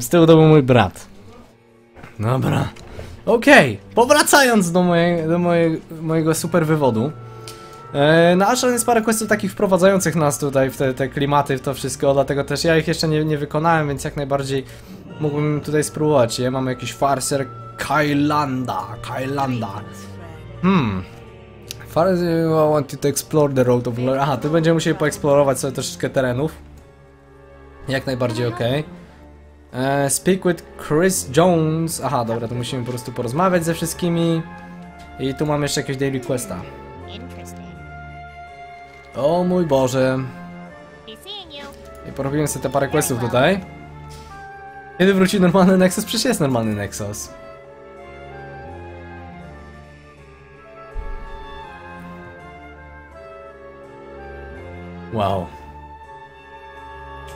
Tam z tyłu to był mój brat. Dobra. Okej, powracając do, do mojego super wywodu. E, no aż jest parę questów takich wprowadzających nas tutaj w te, te klimaty, w to wszystko, dlatego też ja ich jeszcze nie, nie wykonałem, więc jak najbardziej mógłbym tutaj spróbować. je. Mamy jakiś farser Kailanda, Kailanda. Hmm. Farser, I want you to explore the road of. Aha, tu będziemy musieli poeksplorować sobie troszeczkę terenów. Jak najbardziej okej. E, Speak with Chris Jones. Aha, dobra, to musimy po prostu porozmawiać ze wszystkimi. I tu mam jeszcze jakieś daily questa. O mój Boże. I porobiłem sobie te parę questów tutaj. Kiedy wróci normalny Nexus? Przecież jest normalny Nexus. Wow.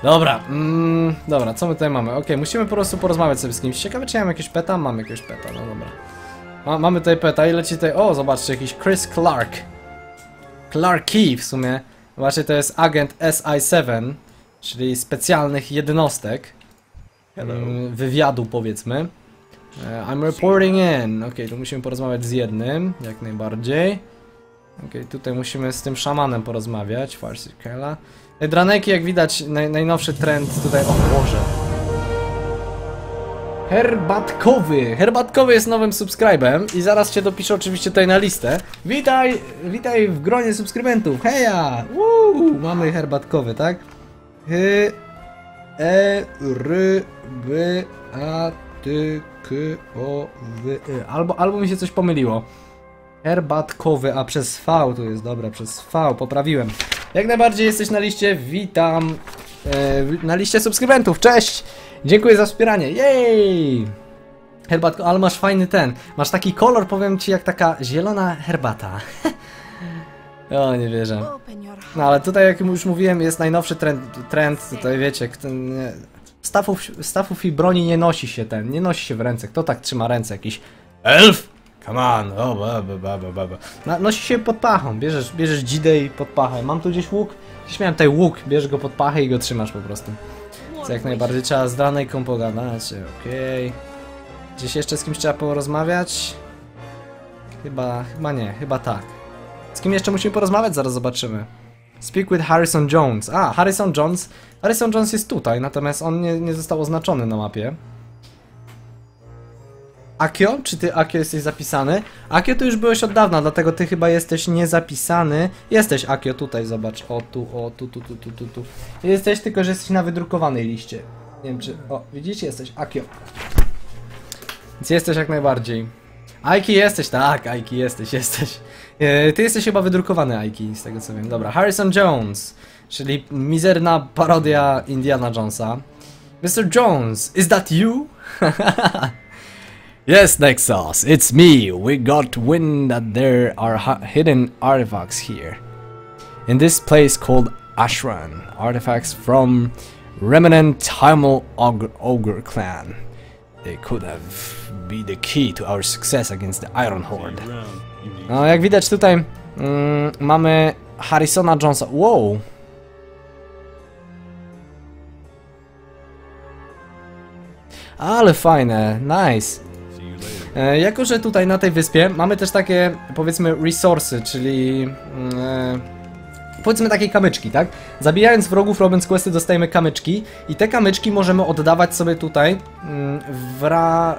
Dobra, mm, dobra, co my tutaj mamy? Okej, musimy po prostu porozmawiać sobie z kimś. Ciekawe, czy ja mam jakiegoś peta? Mam jakiegoś peta, no dobra. Ma, mamy tutaj peta i leci tutaj... O, zobaczcie, jakiś Chris Clark. Clark Key w sumie. Właśnie to jest agent SI-7, czyli specjalnych jednostek. Mm, Wywiadu powiedzmy. E, I'm reporting in. Ok, tu musimy porozmawiać z jednym, jak najbardziej. Ok, tutaj musimy z tym szamanem porozmawiać. Farsi Kela. Draneki, jak widać, naj, najnowszy trend tutaj. O Boże. Herbatkowy. Herbatkowy jest nowym subskrybem i zaraz cię dopiszę oczywiście tutaj na listę. Witaj, witaj w gronie subskrybentów. Heja! Woo! Mamy herbatkowy, tak? Hy, e, r, b, a, t, k, o, w, y. Albo, albo mi się coś pomyliło. Herbatkowy, a przez V tu jest, dobra, przez V, poprawiłem. Jak najbardziej jesteś na liście, witam e, na liście subskrybentów, cześć! Dziękuję za wspieranie, jej! Herbatko, ale masz fajny ten, masz taki kolor, powiem ci, jak taka zielona herbata. o, nie wierzę. No ale tutaj, jak już mówiłem, jest najnowszy trend, trend tutaj wiecie, kto, nie, stafów, stafów i broni nie nosi się ten, nie nosi się w ręce. Kto tak trzyma ręce? Jakiś elf? Come on, o, ba, ba, ba, ba, ba. Na, nosi się pod pachą, bierzesz, bierzesz dzidę i pod pachę. Mam tu gdzieś łuk? Gdzieś miałem tutaj łuk, bierzesz go pod pachę i go trzymasz po prostu. Co jak najbardziej trzeba z Danejką pogadać, okej. Gdzieś jeszcze z kimś trzeba porozmawiać? Chyba, chyba nie, chyba tak. Z kim jeszcze musimy porozmawiać? Zaraz zobaczymy. Speak with Harrison Jones. A, Harrison Jones. Harrison Jones jest tutaj, natomiast on nie, nie został oznaczony na mapie. Akio? Czy ty Akio jesteś zapisany? Akio tu już byłeś od dawna, dlatego ty chyba jesteś niezapisany. Jesteś Akio tutaj, zobacz. O tu, o tu, tu, tu, tu, tu, tu. Jesteś, tylko że jesteś na wydrukowanej liście. Nie wiem czy... O, widzicie? Jesteś Akio. Więc jesteś jak najbardziej. Aiki jesteś, tak, Aiki jesteś, jesteś. E, Ty jesteś chyba wydrukowany Aiki, z tego co wiem. Dobra, Harrison Jones, czyli mizerna parodia Indiana Jonesa. Mr. Jones, is that you? yes, Nexus, it's me. We got wind that there are hidden artifacts here. In this place called Ashran, artifacts from remnant Timel Og- Ogre clan. They could have be the key to our success against the Iron Horde. No, jak widać tutaj mm, mamy Harrisona Jonesa. Wow! Ale fajne, nice. E, jako, że tutaj na tej wyspie mamy też takie, powiedzmy, resursy, czyli... mm, E, powiedzmy takie kamyczki, tak? Zabijając wrogów, robiąc questy, dostajemy kamyczki i te kamyczki możemy oddawać sobie tutaj mm, w ra...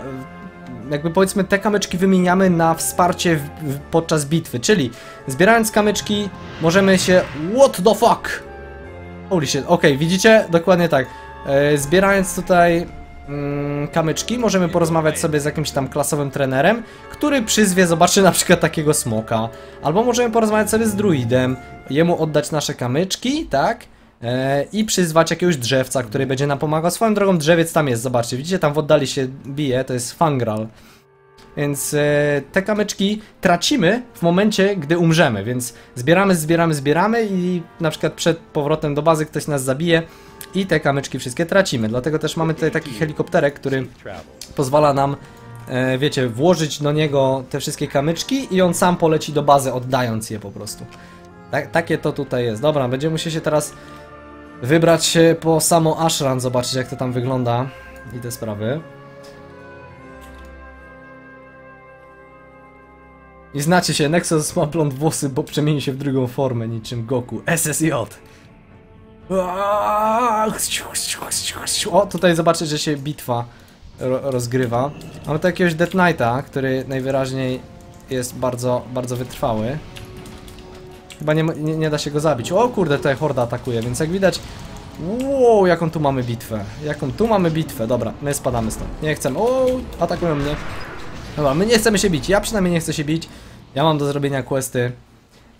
jakby powiedzmy te kamyczki wymieniamy na wsparcie w, podczas bitwy, czyli zbierając kamyczki możemy się... What the fuck? Holy shit, okej, widzicie? Dokładnie tak. E, zbierając tutaj kamyczki, możemy porozmawiać sobie z jakimś tam klasowym trenerem, który przyzwie, zobaczy na przykład takiego smoka, albo możemy porozmawiać sobie z druidem, jemu oddać nasze kamyczki, tak? E, I przyzwać jakiegoś drzewca, który będzie nam pomagał. Swoją drogą drzewiec tam jest, zobaczcie, widzicie, tam w oddali się bije, to jest Fangral. Więc e, te kamyczki tracimy w momencie, gdy umrzemy, więc zbieramy, zbieramy, zbieramy i na przykład przed powrotem do bazy ktoś nas zabije i te kamyczki wszystkie tracimy. Dlatego też mamy tutaj taki helikopterek, który pozwala nam, e, wiecie, włożyć do niego te wszystkie kamyczki i on sam poleci do bazy, oddając je po prostu. Tak, takie to tutaj jest. Dobra, będziemy musieli się teraz wybrać się po samo Ashran, zobaczyć jak to tam wygląda. i te sprawy. I znacie się, Nexus ma blond włosy, bo przemieni się w drugą formę, niczym Goku. SSJ! O, tutaj zobaczcie, że się bitwa ro rozgrywa. Mamy tu jakiegoś Death Knighta, który najwyraźniej jest bardzo, bardzo wytrwały. Chyba nie, nie, nie da się go zabić. O kurde, tutaj horda atakuje, więc jak widać... Wow, jaką tu mamy bitwę. Jaką tu mamy bitwę. Dobra, my spadamy stąd. Nie chcemy. O, atakują mnie. Dobra, my nie chcemy się bić. Ja przynajmniej nie chcę się bić. Ja mam do zrobienia questy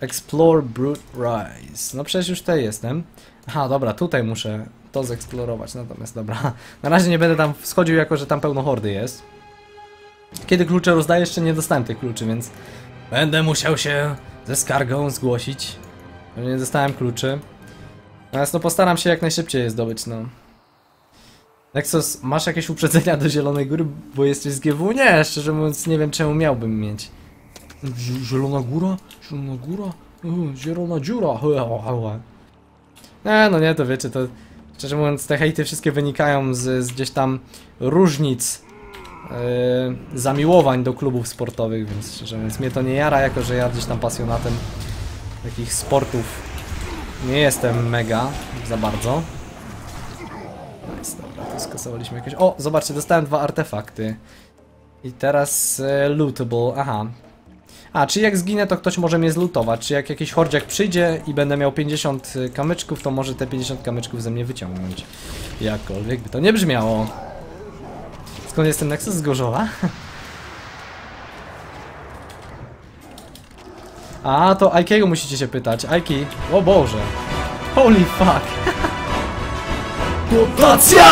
Explore Brute Rise. No przecież już tutaj jestem. Aha, dobra, tutaj muszę to zeksplorować. Natomiast dobra. Na razie nie będę tam schodził, jako że tam pełno hordy jest. Kiedy klucze rozdaję, jeszcze nie dostałem tych kluczy, więc będę musiał się ze skargą zgłosić. Nie dostałem kluczy. Natomiast no postaram się jak najszybciej je zdobyć, no. Nexus, masz jakieś uprzedzenia do Zielonej Góry, bo jesteś z GW? Nie, szczerze mówiąc nie wiem czemu miałbym mieć. Zielona Góra? Zielona Góra? Zielona dziura. Nie, no nie, to wiecie, to szczerze mówiąc te hejty wszystkie wynikają z, z gdzieś tam różnic yy, zamiłowań do klubów sportowych, więc szczerze mówiąc mnie to nie jara, jako że ja gdzieś tam pasjonatem takich sportów nie jestem mega za bardzo. Nice, jakieś... O, zobaczcie, dostałem dwa artefakty. I teraz e, lootable, aha. A, czy jak zginę, to ktoś może mnie zlutować. Czy jak jakiś hordziak przyjdzie i będę miał 50 kamyczków, to może te 50 kamyczków ze mnie wyciągnąć. Jakkolwiek by to nie brzmiało. Skąd jest ten Nexus? Z? A, to Aikiego musicie się pytać. Aiki, o Boże. Holy fuck. Dotacja!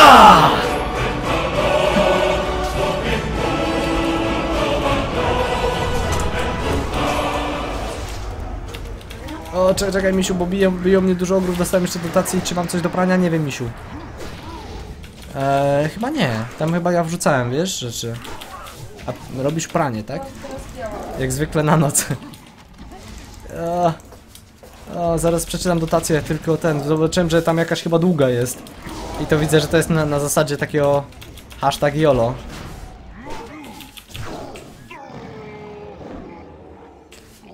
O, czekaj, czekaj, misiu, bo biją, biją mnie dużo ogrów, dostałem jeszcze dotację czy mam coś do prania? Nie wiem, misiu. Eee, chyba nie. Tam chyba ja wrzucałem, wiesz, rzeczy. A robisz pranie, tak? Jak zwykle na noc. O, o, zaraz przeczytam dotację, tylko ten, zobaczyłem, że tam jakaś chyba długa jest. I to widzę, że to jest na, na zasadzie takiego hashtag YOLO.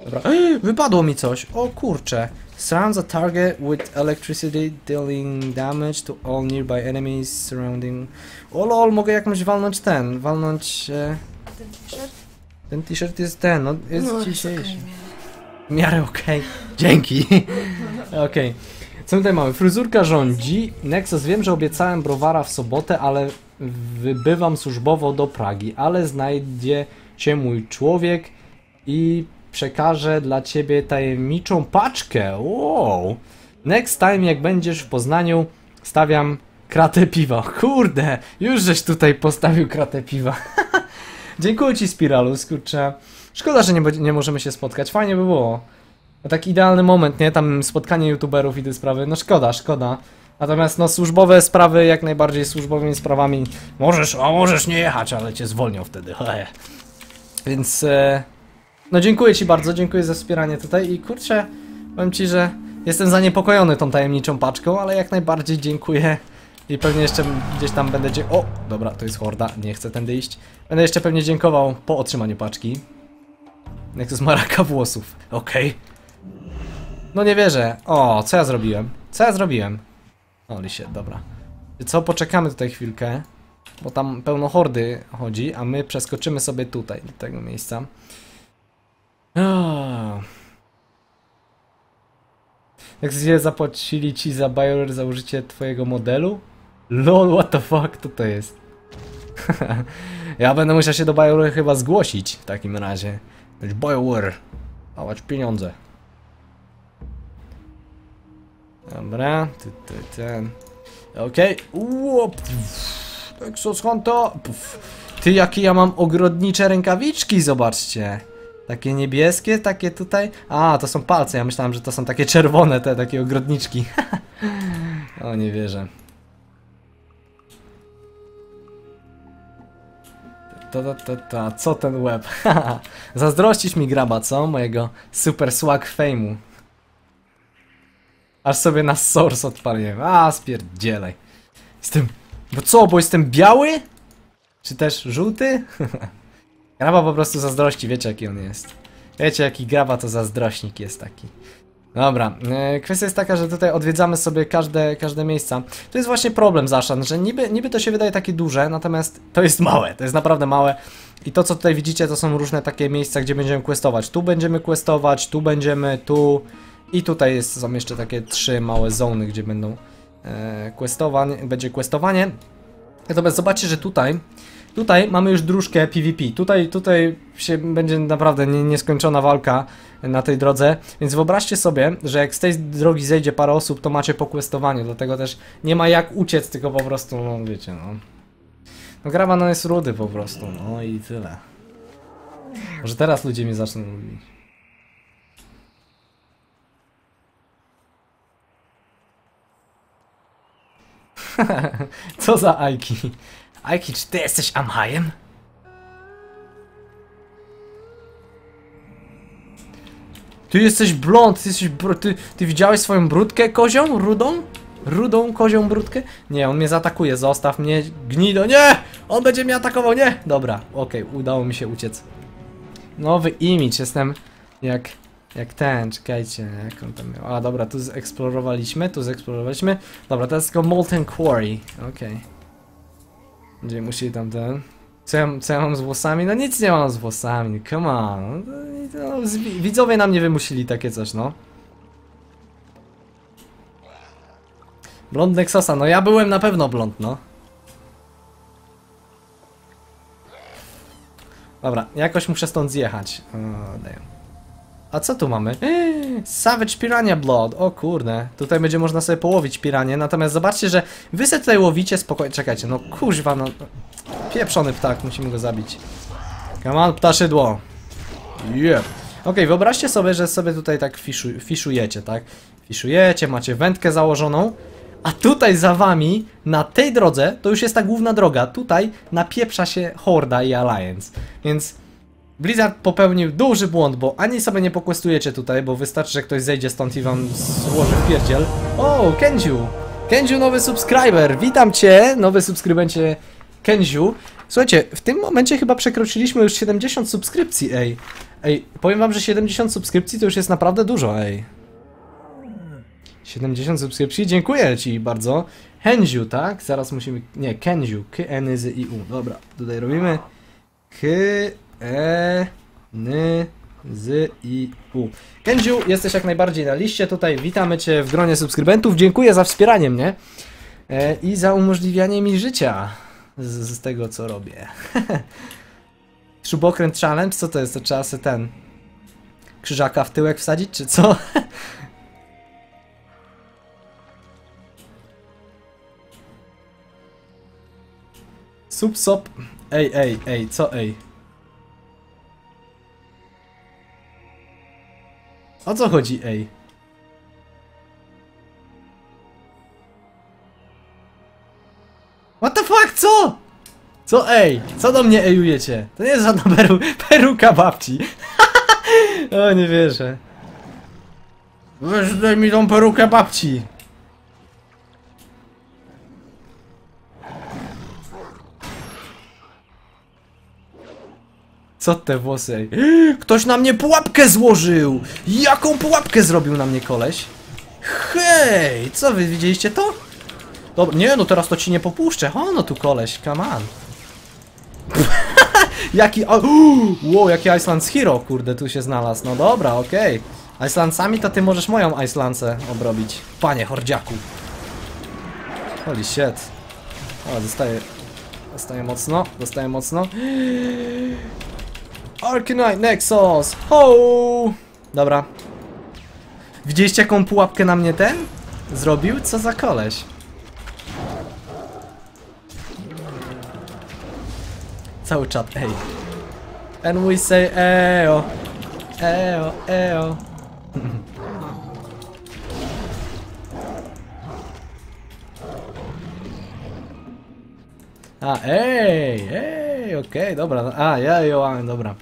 Dobra, wypadło mi coś, o kurcze. Surrounds a target with electricity dealing damage to all nearby enemies surrounding... O lol, mogę jakąś walnąć ten, walnąć... E... Ten t-shirt jest ten, no jest No, dzisiejszy. W miarę okej. Dzięki. okej. Co my tutaj mamy? Fryzurka rządzi. Nexus, wiem, że obiecałem browara w sobotę, ale wybywam służbowo do Pragi, ale znajdzie cię mój człowiek i przekażę dla ciebie tajemniczą paczkę. Wow. Next time, jak będziesz w Poznaniu, stawiam kratę piwa. Kurde, już żeś tutaj postawił kratę piwa. Dziękuję ci, Spiralus, kurczę. Szkoda, że nie, nie możemy się spotkać. Fajnie by było. No taki idealny moment, nie? Tam spotkanie youtuberów i te sprawy. No szkoda, szkoda. Natomiast no służbowe sprawy jak najbardziej służbowymi sprawami możesz, a możesz nie jechać, ale cię zwolnią wtedy. He. Więc e, no dziękuję ci bardzo, dziękuję za wspieranie tutaj i kurczę, powiem ci, że jestem zaniepokojony tą tajemniczą paczką, ale jak najbardziej dziękuję i pewnie jeszcze gdzieś tam będę dzie... O, dobra, to jest horda, nie chcę tędy iść. Będę jeszcze pewnie dziękował po otrzymaniu paczki. Nexus ma raka włosów, okej. No nie wierzę. O, co ja zrobiłem? Co ja zrobiłem? Oli się, dobra. Co, poczekamy tutaj chwilkę, bo tam pełno hordy chodzi, a my przeskoczymy sobie tutaj, do tego miejsca. Ah. Jak źle zapłacili ci za BioWare za użycie twojego modelu? LOL, what the fuck, to to jest? ja będę musiał się do BioWare chyba zgłosić w takim razie. BioWare, dawać pieniądze. Dobra, ty, ty, ten. Okej, okay. Exos Honto. Puf. Ty, jakie ja mam ogrodnicze rękawiczki, zobaczcie. Takie niebieskie, takie tutaj. A, to są palce. Ja myślałem, że to są takie czerwone, te takie ogrodniczki. o, nie wierzę. To, to, to, to, co ten łeb? Zazdrościsz mi graba, co? Mojego super swag fame'u. Aż sobie na source odpaliłem. A, spierdzielaj. Jestem Bo co, bo jestem biały? Czy też żółty? graba po prostu zazdrości, wiecie jaki on jest. Wiecie jaki graba to zazdrośnik jest taki. Dobra, e, kwestia jest taka, że tutaj odwiedzamy sobie każde, każde miejsca. To jest właśnie problem Zaszan, że niby, niby to się wydaje takie duże, natomiast to jest małe, to jest naprawdę małe. I to co tutaj widzicie to są różne takie miejsca, gdzie będziemy questować. Tu będziemy questować, tu będziemy, tu i tutaj jest, są jeszcze takie trzy małe zony, gdzie będą e, questowanie, będzie questowanie. Natomiast zobaczcie, że tutaj Tutaj mamy już dróżkę PvP. Tutaj, tutaj się będzie naprawdę nie, nieskończona walka na tej drodze. Więc wyobraźcie sobie, że jak z tej drogi zejdzie parę osób, to macie pokwestowanie. Dlatego też nie ma jak uciec, tylko po prostu, no wiecie, no. No grawa no jest rudy po prostu, no i tyle. Może teraz ludzie mnie zaczną lubić. Co za Aiki? Aiki, czy ty jesteś Amhajem? Ty jesteś blond, ty jesteś br ty, ty widziałeś swoją brudkę kozią? Rudą? Rudą kozią brudkę? Nie, on mnie zaatakuje, zostaw mnie, gnido, nie! On będzie mnie atakował, nie! Dobra, okej, udało mi się uciec. Nowy image, jestem jak, jak ten, czekajcie, jak on tam miał. A dobra, tu zeksplorowaliśmy, tu zeksplorowaliśmy. Dobra, teraz tylko Molten Quarry, okej. Będziemy musieli tam ten... Co ja, co ja mam z włosami? No nic nie mam z włosami, come on. No, no, widzowie nam nie wymusili takie coś, no. Blond Nexosa, no ja byłem na pewno blond, no. Dobra, jakoś muszę stąd zjechać. O, damn. A co tu mamy? Eee, Savage Piranha Blood. O kurde. Tutaj będzie można sobie połowić piranie. Natomiast zobaczcie, że wy sobie tutaj łowicie spokojnie. Czekajcie, no kuźwa, no. Pieprzony ptak, musimy go zabić. Come on, ptaszydło. Yeah. Okej, wyobraźcie sobie, że sobie tutaj tak fiszu, fiszujecie, tak? Fiszujecie, macie wędkę założoną. A tutaj za wami, na tej drodze, to już jest ta główna droga. Tutaj napieprza się Horda i Alliance. Więc Blizzard popełnił duży błąd, bo ani sobie nie pokwestujecie tutaj, bo wystarczy, że ktoś zejdzie stąd i wam złoży w pierdziel. O, Kenziu! Kenziu, nowy subskryber! Witam cię, nowy subskrybencie Kenziu. Słuchajcie, w tym momencie chyba przekroczyliśmy już 70 subskrypcji, ej. Ej, powiem wam, że 70 subskrypcji to już jest naprawdę dużo, ej. 70 subskrypcji, dziękuję ci bardzo. Henziu, tak? Zaraz musimy... Nie, Kenziu, k n z i u Dobra, tutaj robimy... K, E, N, Z, I, U. Kenziu, jesteś jak najbardziej na liście tutaj. Witamy Cię w gronie subskrybentów. Dziękuję za wspieranie mnie e, i za umożliwianie mi życia z, z tego, co robię. Śrubokręt challenge? Co to jest? To trzeba sobie ten krzyżaka w tyłek wsadzić, czy co? Sup, sop. Ej, ej, ej, co ej? O co chodzi, ej? What the fuck, co? Co ej? Co do mnie ejujecie? To nie jest żadna peru peruka babci. o, nie wierzę. Weź daj mi tą perukę babci. Co te włosy? Ktoś na mnie pułapkę złożył! Jaką pułapkę zrobił na mnie koleś? Hej! Co wy widzieliście to? Dobra, nie no teraz to ci nie popuszczę. O no tu koleś, come on. jaki... O, wow, jaki Iceland's Hero, kurde, tu się znalazł. No dobra, okej. Okay. To ty możesz moją Icelandcę obrobić. Panie hordziaku. Holy shit. O, dostaję... Dostaję mocno, dostaję mocno. Arcanite Nexus! Ho! Dobra. Widzieliście jaką pułapkę na mnie ten? Zrobił? Co za koleś? Cały czat, ej. And we say eo. Eo, eo. A, ej, ej, okej, dobra. A, ja ją, dobra.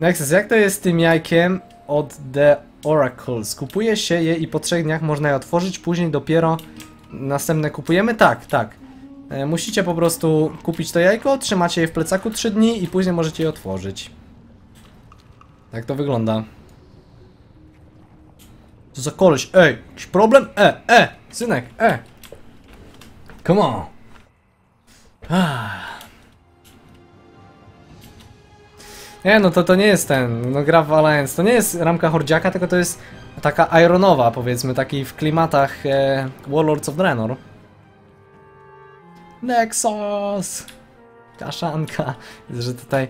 Nexus, jak to jest z tym jajkiem od The Oracle? Skupuje się je i po trzech dniach można je otworzyć, później dopiero następne kupujemy? Tak, tak. E, musicie po prostu kupić to jajko, trzymacie je w plecaku 3 dni i później możecie je otworzyć. Tak to wygląda. Co za koleś? Ej, jakiś problem? E, e, synek, e. Come on. Ah. Nie, no to to nie jest ten, no gra w Alliance, to nie jest ramka Hordziaka, tylko to jest taka Ironowa, powiedzmy, taki w klimatach e, Warlords of Draenor. Nexus! Kaszanka. Widzę, że tutaj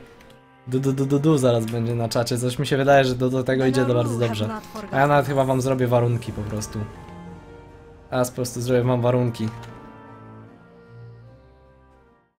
du, du, du, du, du zaraz będzie na czacie, coś mi się wydaje, że do, do tego idzie to bardzo dobrze. A ja nawet chyba wam zrobię warunki po prostu. Teraz po prostu zrobię wam warunki.